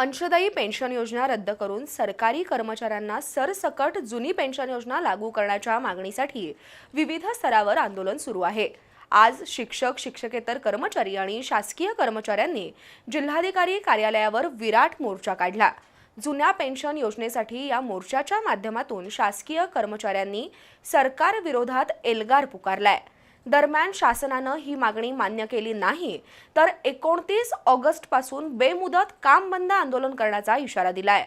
अंशदायी पेन्शन योजना रद्द करून सरकारी कर्मचाऱ्यांना सरसकट जुनी पेन्शन योजना लागू करण्याच्या मागणीसाठी विविध स्तरावर आंदोलन सुरू आहे. आज शिक्षक शिक्षकेतर कर्मचारी आणि शासकीय कर्मचाऱ्यांनी जिल्हाधिकारी कार्यालयावर विराट मोर्चा काढला. जुन्या पेन्शन योजनेसाठी या मोर्चाच्या माध्यमातून शासकीय कर्मचाऱ्यांनी सरकारविरोधात एल्गार पुकारलाय. दरम्यान शासनानं ही मागणी मान्य केली नाही तर एकोणतीस ऑगस्टपासून बेमुदत काम बंद आंदोलन करण्याचा इशारा दिलाय.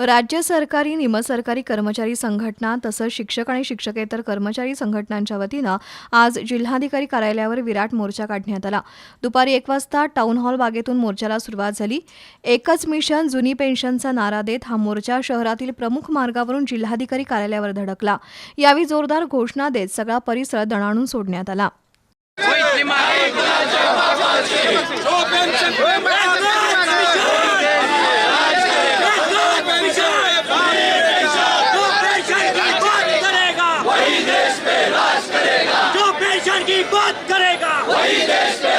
राज्य सरकारी निमसरकारी कर्मचारी संघटना तसंच शिक्षक आणि शिक्षकेतर कर्मचारी संघटनांच्या वतीनं आज जिल्हाधिकारी कार्यालयावर विराट मोर्चा काढण्यात आला. दुपारी एक वाजता टाऊन हॉल बागेतून मोर्चाला सुरुवात झाली. एकच मिशन जुनी पेन्शनचा नारा देत हा मोर्चा शहरातील प्रमुख मार्गावरून जिल्हाधिकारी कार्यालयावर धडकला. यावेळी जोरदार घोषणा देत सगळा परिसर दणाणून सोडण्यात आला. पे राज करेगा जो पेंशन की बात करेगा वही देश पे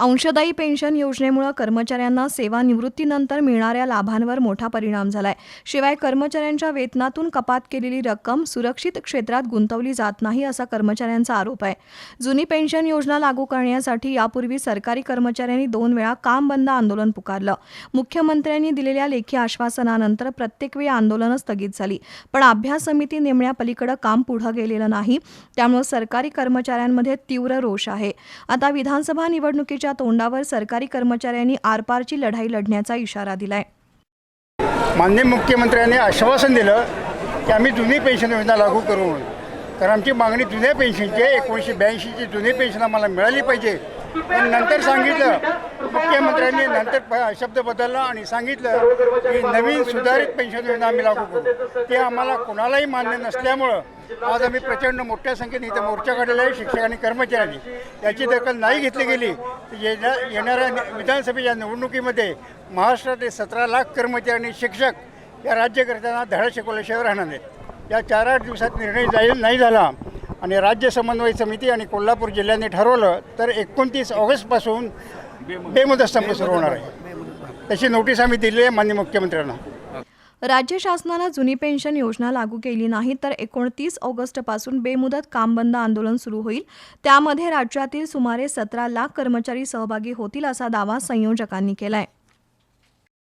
अंशदायी पेन्शन योजनेमुळे कर्मचाऱ्यांना सेवानिवृत्तीनंतर मिळणाऱ्या लाभांवर मोठा परिणाम झालाय. शिवाय कर्मचाऱ्यांच्या वेतनातून कपात केलेली रक्कम सुरक्षित क्षेत्रात गुंतवली जात नाही असा कर्मचाऱ्यांचा आरोप आहे. जुनी पेन्शन योजना लागू करण्यासाठी यापूर्वी सरकारी कर्मचाऱ्यांनी दोन वेळा काम बंद आंदोलन पुकारलं. मुख्यमंत्र्यांनी दिलेल्या लेखी आश्वासनानंतर प्रत्येक वेळी आंदोलनं स्थगित झाली. पण अभ्यास समिती नेमण्यापलीकडे काम पुढं गेलेलं नाही. त्यामुळे सरकारी कर्मचाऱ्यांमध्ये तीव्र रोष आहे. आता विधानसभा निवडणुकीच्या तोंडावर सरकारी कर्मचाऱ्यांनी आरपारची लढाई लढण्याचा इशारा दिलाय. माननीय मुख्यमंत्र्यांनी आश्वासन दिलं की आम्ही जुनी पेन्शन योजना लागू करू म्हणून. तर आमची मागणी जुन्या पेन्शनची आहे. एकोणीसशे ब्याऐंशीची जुनी पेन्शन आम्हाला मिळाली पाहिजे. पण नंतर सांगितलं मुख्यमंत्र्यांनी नंतर प- शब्द बदलला आणि सांगितलं की नवीन सुधारित पेन्शन योजना आम्ही लागू करू. ते आम्हाला कोणालाही मान्य नसल्यामुळं आज आम्ही प्रचंड मोठ्या संख्येने इथं मोर्चा काढलेला आहे शिक्षक आणि कर्मचाऱ्यांनी. याची दखल नाही घेतली गेली. तर येण्या येणाऱ्या विधानसभेच्या निवडणुकीमध्ये महाराष्ट्रातील सतरा लाख कर्मचारी आणि शिक्षक या राज्यकर्त्यांना धडा शिकवल्याशिवाय राहणार नाहीत. या चार आठ दिवसात निर्णय जाईल नाही झाला आणि राज्य समन्वय समिती आणि कोल्हापूर जिल्ह्याने ठरवलं तर एकोणतीस ऑगस्टपासून बेमुदत संप सुरू होणार आहे. तशी नोटीस आम्ही दिली आहे माननीय मुख्यमंत्र्यांना. राज्य शासनानं जुनी पेन्शन योजना लागू केली नाही तर एकोणतीस ऑगस्टपासून बेमुदत काम बंद आंदोलन सुरू होईल. त्यामध्ये राज्यातील सुमारे सतरा लाख कर्मचारी सहभागी होतील असा दावा संयोजकांनी केला आहे